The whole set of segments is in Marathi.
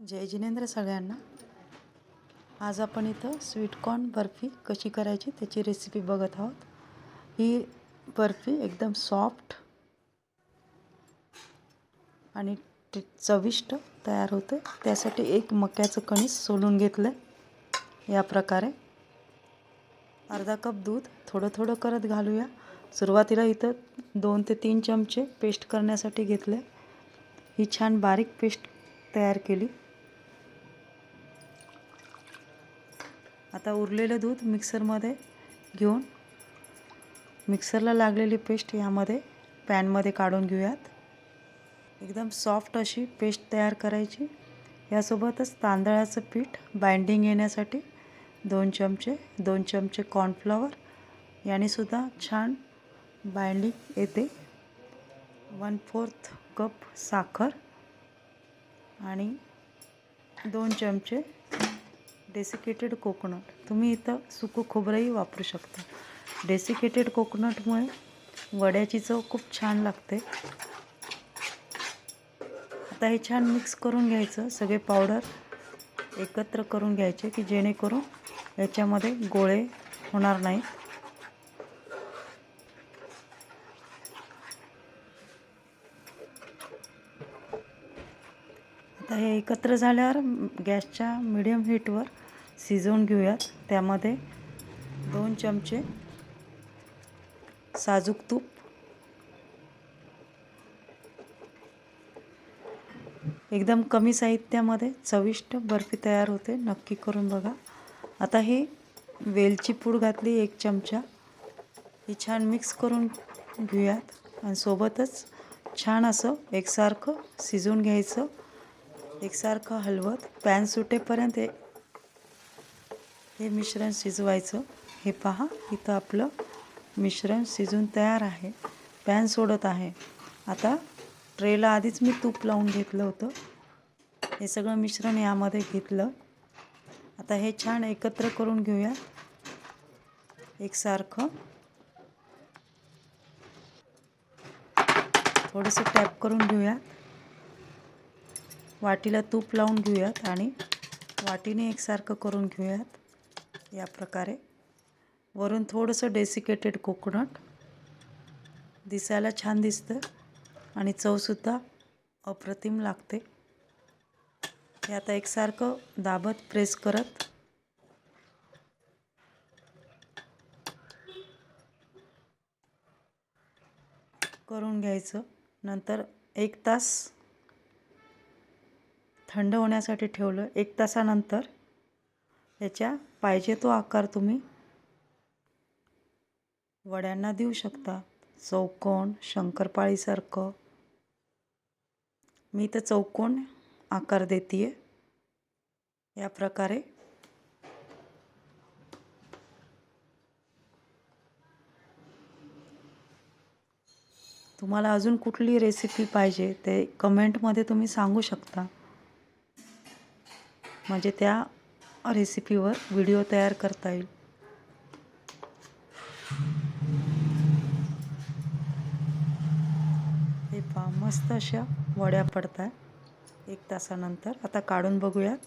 जय जिनेंद्र सगळ्यांना. आज आपण इथं स्वीटकॉर्न बर्फी कशी करायची त्याची रेसिपी बघत आहोत. ही बर्फी एकदम सॉफ्ट आणि चविष्ट तयार होते. त्यासाठी एक मक्याचं कणीस सोलून घेतलं या प्रकारे. अर्धा कप दूध थोडं थोडं करत घालूया. सुरुवातीला इथं दोन ते तीन चमचे पेस्ट करण्यासाठी घेतले ही छान बारीक पेस्ट तयार केली. आता उरलेलं दूध मिक्सरमध्ये घेऊन मिक्सरला लागलेली पेस्ट यामध्ये पॅनमध्ये काढून घेऊयात. एकदम सॉफ्ट अशी पेस्ट तयार करायची. यासोबतच तांदळाचं पीठ बाइंडिंग येण्यासाठी दोन चमचे दोन चमचे कॉर्नफ्लॉवर यानेसुद्धा छान बाइंडिंग येते. वन फोर्थ कप साखर आणि दोन चमचे डेसिकेटेड कोकोनट तुम्ही इथं सुकं खोबरंही वापरू शकता. डेसिकेटेड कोकोनटमुळे वड्याची चव खूप छान लागते. आता हे छान मिक्स करून घ्यायचं. सगळे पावडर एकत्र करून घ्यायचे की जेणेकरून याच्यामध्ये गोळे होणार नाहीत. आता हे एकत्र झाल्यावर गॅसच्या मिडियम हीटवर शिजवून घेऊयात. त्यामध्ये दोन चमचे साजूक तूप. एकदम कमी साहित्यामध्ये चविष्ट बर्फी तयार होते. नक्की करून बघा. आता ही वेलची पूड घातली एक चमचा. ही छान मिक्स करून घेऊयात. आणि सोबतच छान असं एकसारखं शिजवून घ्यायचं. एकसारखं हलवत. पॅन सुटेपर्यंत हे मिश्रण शिजवायचं. हे पहा इथं आपलं मिश्रण शिजून तयार आहे. पॅन सोडत आहे. आता ट्रेला आधीच मी तूप लावून घेतलं होतं. हे सगळं मिश्रण यामध्ये घेतलं. आता हे छान एकत्र करून घेऊया. एकसारखं थोडंसं टॅप करून घेऊयात वाटीला तूप लावून घेऊयात आणि वाटीने एकसारखं करून घेऊयात. या प्रकारे. वरून थोडंसं डेसिकेटेड कोकोनट दिसायला छान दिसतं आणि चवसुद्धा अप्रतिम लागते. हे आता एकसारखं दाबत प्रेस करत. करून घ्यायचं. नंतर एक तास थंड होण्यासाठी ठेवलं. एक तासानंतर त्याच्या पाहिजे तो आकार तुम्ही वड्यांना देऊ शकता. चौकोन शंकरपाळीसारखं. मी तर चौकोन आकार देते आहे या प्रकारे. तुम्हाला अजून कुठली रेसिपी पाहिजे ते कमेंटमध्ये तुम्ही सांगू शकता. म्हणजे त्या रेसिपीवर व्हिडिओ तयार करता येईल. हे पहा मस्त अशा वड्या पडत आहे एक तासानंतर. आता काढून बघूयात.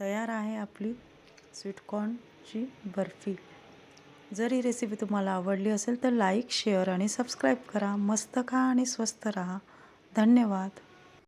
तयार आहे आपली स्वीटकॉर्नची बर्फी. जर ही रेसिपी तुम्हाला आवडली असेल तर लाईक शेअर आणि सबस्क्राईब करा. मस्त खा आणि स्वस्त राहा. धन्यवाद.